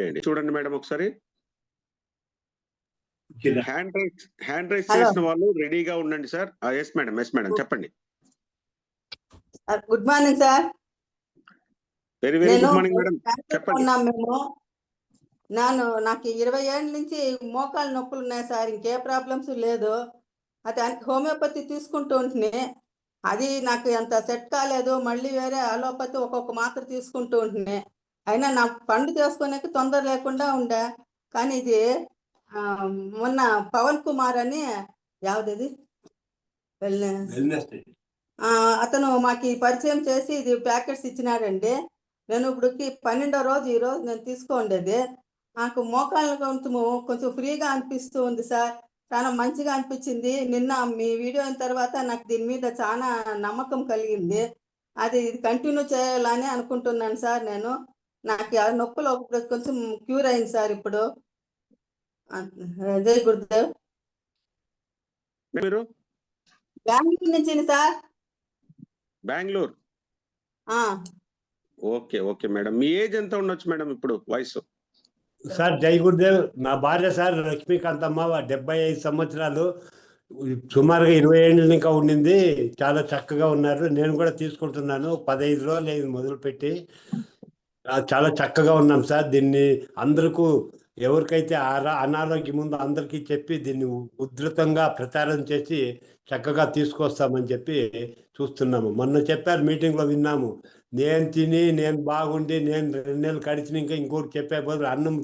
చేయండి చూడండి మేడం ఒకసారి. Hand raise hand raise Hello. చేసిన వాళ్ళు రెడీగా ఉండండి sir. Yes madam yes madam చెప్పండి. Good morning sir very very నేను గుడ్ మార్నింగ్ మేడం చెప్పండి. మేము. ನಾನು నాకు ఇరవై ఏళ్ళ నుంచి మోకాలు నొప్పులు ఉన్నాయి సార్ ఇంకే ప్రాబ్లమ్స్ లేదు. అది అన్- హోమియోపతి తీసుకుంటూ ఉంటుని. అది నాకు అంత సెట్ కాలేదు. మళ్ళీ వేరే అలోపతి ఒక్కొక్క మాత్ర తీసుకుంటూ ఉంటుని. అయినా నాకు పండు చేసుకునేకి తొందర లేకుండా ఉండే. కానీ ఇది మొన్న పవన్ కుమార్ అని యావది ఆ, అతను మాకు పరిచయం చేసి ఇది ప్యాకెట్స్ ఇచ్చినాడండి. నేను ఇప్పుడుకి పన్నెండో రోజు ఈ రోజు నేను తీసుకోండేది నాకు మోకాళ్ళ కొంచెము కొంచెం ఫ్రీగా అనిపిస్తూ ఉంది సార్. చాలా మంచిగా అనిపించింది. నిన్న మీ వీడియో అయిన తర్వాత నాకు దీని మీద చాలా నమ్మకం కలిగింది. అది కంటిన్యూ చేయాలని అనుకుంటున్నాను సార్ నేను. నాకు ఆ నొప్పులు ఇప్పుడు కొంచెం క్యూర్ అయింది సార్ ఇప్పుడు. జై గురుదేవ్. మీరు బెంగళూరు నుంచి సార్. బెంగళూరు? ఆ, ఓకే ఓకే మేడం. మీ ఏజ్ ఎంత ఉండొచ్చు మేడం ఇప్పుడు వయసు? సార్ జై గురుదేవ్. నా భార్య సార్ లక్ష్మీకాంతమ్మ డెబ్బై ఐదు సంవత్సరాలు. సుమారుగా ఇరవై ఏళ్ళు ఇంకా ఉండింది. చాలా చక్కగా ఉన్నారు. నేను కూడా తీసుకుంటున్నాను. పదహైదు రోజులు మొదలుపెట్టి. చాలా చక్కగా ఉన్నాం సార్. దీన్ని అందరికీ ఎవరికైతే అనారోగ్యం ఉందో అందరికీ చెప్పి దీన్ని ఉధృతంగా ప్రచారం చేసి చక్కగా తీసుకొస్తామని చెప్పి చూస్తున్నాము. మొన్న చెప్పారు మీటింగ్లో విన్నాము. నేను తిని నేను బాగుండి నేను రెండు నెలలు కడిచిన ఇంకా ఇంకోటి చెప్పే బదులు అన్నం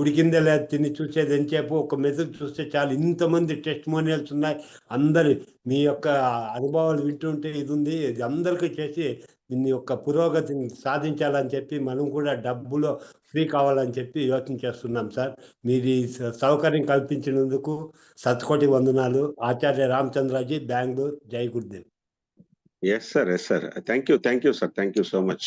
ఉడికిందే లేదు తిని చూసేది అని చెప్పి ఒక మెసేజ్ చూస్తే చాలు. ఇంతమంది టెస్ట్ మోనియల్స్ ఉన్నాయి. అందరి మీ యొక్క అనుభవాలు వింటుంటే ఇది ఉంది. ఇది అందరికీ చేసి దీన్ని యొక్క పురోగతిని సాధించాలని చెప్పి మనం కూడా డబ్బులో ఫ్రీ కావాలని చెప్పి యోచన చేస్తున్నాం సార్. మీరు ఈ సౌకర్యం కల్పించినందుకు సత్కోటి వందనాలు. ఆచార్య రామచంద్రాజీ బెంగళూరు. జై Gurudev. Yes sir yes sir thank you thank you sir thank you so much